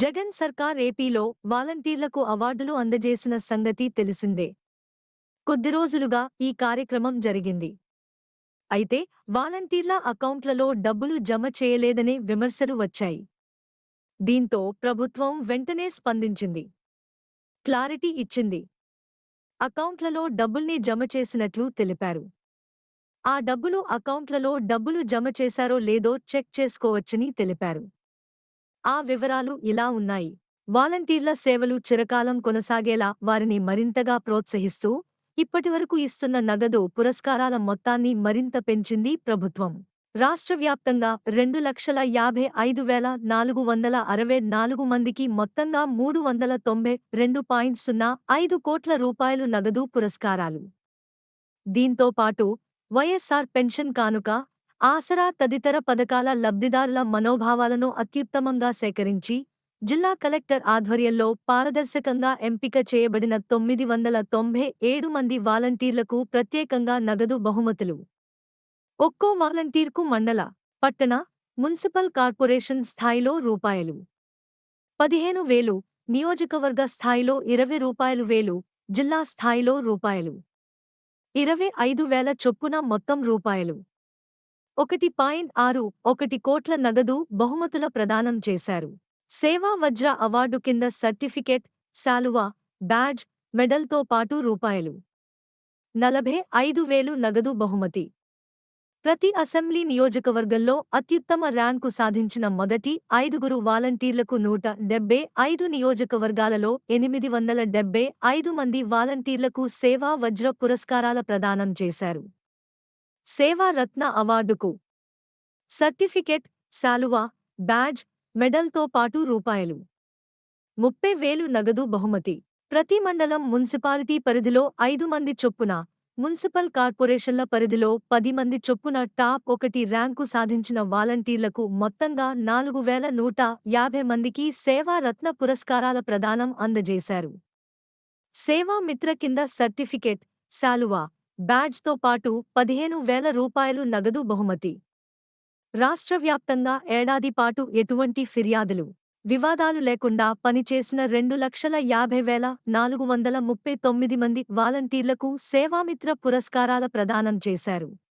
జగన్ సర్కార్ ఏపీలో వాలంటీర్లకు అవార్డులు అందజేసిన సంగతి తెలిసిందే. కొద్ది రోజులుగా ఈ కార్యక్రమం జరిగింది. అయితే వాలంటీర్ల అకౌంట్లలో డబ్బులు జమ చేయలేదనే విమర్శలు వచ్చాయి. దీంతో ప్రభుత్వం వెంటనే స్పందించింది. క్లారిటీ ఇచ్చింది. అకౌంట్లలో డబ్బుల్ని జమ చేసినట్లు తెలిపారు. ఆ డబ్బులు అకౌంట్లలో డబ్బులు జమ చేశారో లేదో చెక్ చేసుకోవచ్చని తెలిపారు. ఆ వివరాలు ఇలా ఉన్నాయి. వాలంటీర్ల సేవలు చిరకాలం కొనసాగేలా వారిని మరింతగా ప్రోత్సహిస్తూ ఇప్పటివరకు ఇస్తున్న నగదు పురస్కారాల మొత్తాన్ని మరింత పెంచింది ప్రభుత్వం. రాష్ట్ర వ్యాప్తంగా రెండు లక్షల యాభై ఐదు వేల నాలుగు వందల అరవై నాలుగు మందికి మొత్తంగా మూడు వందల తొంభై రెండు పాయింట్ సున్నా ఐదు కోట్ల రూపాయలు నగదు పురస్కారాలు. దీంతో పాటు వైఎస్ఆర్ పెన్షన్ కానుక ఆసరా తదితర పథకాల లబ్ధిదారుల మనోభావాలను అత్యుత్తమంగా సేకరించి జిల్లా కలెక్టర్ ఆధ్వర్యంలో పారదర్శకంగా ఎంపిక చేయబడిన తొమ్మిది వందల తొంభై ఏడు మంది వాలంటీర్లకు ప్రత్యేకంగా నగదు బహుమతులు. ఒక్కో వాలంటీర్కు మండల పట్టణ మున్సిపల్ కార్పొరేషన్ స్థాయిలో రూపాయలు. పదిహేను వేలు నియోజకవర్గ స్థాయిలో ఇరవై రూపాయలు వేలు జిల్లా స్థాయిలో రూపాయలు. ఇరవై ఐదు వేల చొప్పున మొత్తం రూపాయలు. ఒకటి పాయింట్ ఆరు ఒకటి కోట్ల నగదు బహుమతుల ప్రదానం చేశారు. సేవా వజ్ర అవార్డు కింద సర్టిఫికెట్ శాలువా బ్యాడ్జ్ మెడల్తో పాటు రూపాయలు. నలభై ఐదు వేలు నగదు బహుమతి. ప్రతి అసెంబ్లీ నియోజకవర్గంలో అత్యుత్తమ ర్యాంకు సాధించిన మొదటి ఐదుగురు వాలంటీర్లకు నూట డెబ్బై ఐదు నియోజకవర్గాలలో ఎనిమిది వందల డెబ్బై ఐదు మంది వాలంటీర్లకు సేవా వజ్ర పురస్కారాల ప్రదానం చేశారు. సేవా రత్న అవార్డుకు సర్టిఫికెట్ శాలువా బ్యాడ్జ్ మెడల్తో పాటు రూపాయలు. ముప్పై వేలు నగదు బహుమతి. ప్రతి మండలం మున్సిపాలిటీ పరిధిలో ఐదు మంది చొప్పున మున్సిపల్ కార్పొరేషన్ల పరిధిలో పది మంది చొప్పున టాప్ ఒకటి ర్యాంకు సాధించిన వాలంటీర్లకు మొత్తంగా నాలుగు వేల నూట యాభై మందికి సేవా రత్న పురస్కారాల ప్రదానం అందజేశారు. సేవా మిత్ర కింద సర్టిఫికెట్ శాలువా బ్యాడ్జ్తో పాటు పదిహేను వేల రూపాయలు నగదు బహుమతి. రాష్ట్ర వ్యాప్తంగా ఏడాది పాటు ఎటువంటి ఫిర్యాదులు? వివాదాలు లేకుండా పనిచేసిన రెండు లక్షల యాభై వేల నాలుగు వందల ముప్పై తొమ్మిది మంది వాలంటీర్లకు సేవామిత్ర పురస్కారాల ప్రదానం చేశారు.